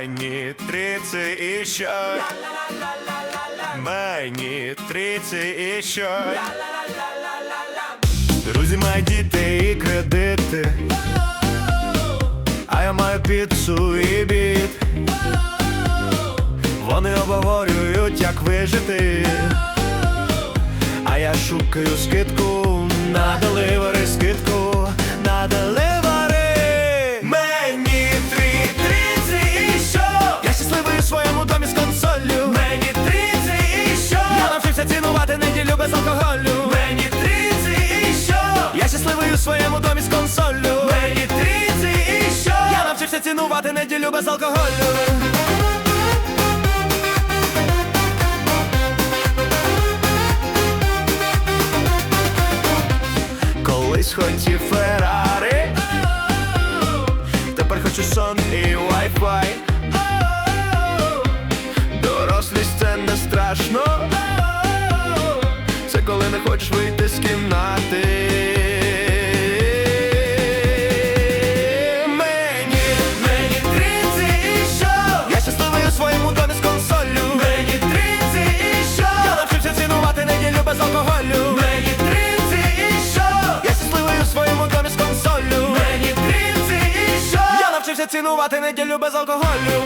Мені тридцять і що? Мені тридцять і що? Друзі мають діти і кредити. А я маю піцу і біт. Вони обговорюють, як вижити. А я шукаю скидку без алкоголю. Колись хотів Феррари Тепер хочу сон і Wi-Fi. Дорослість це не страшно. Це коли не хочеш вийти з кімнати цінувати неділю без алкоголю.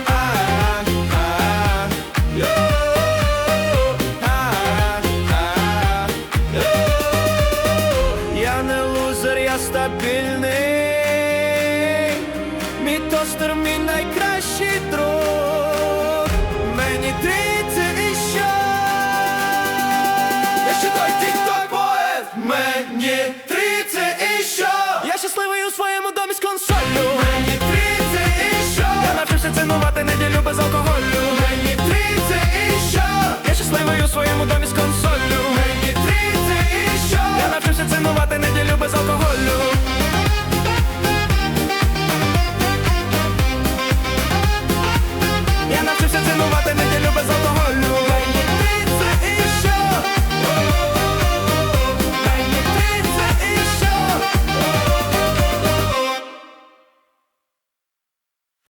Я не лузер, я стабільний. Мій тостер, мій найкращий друг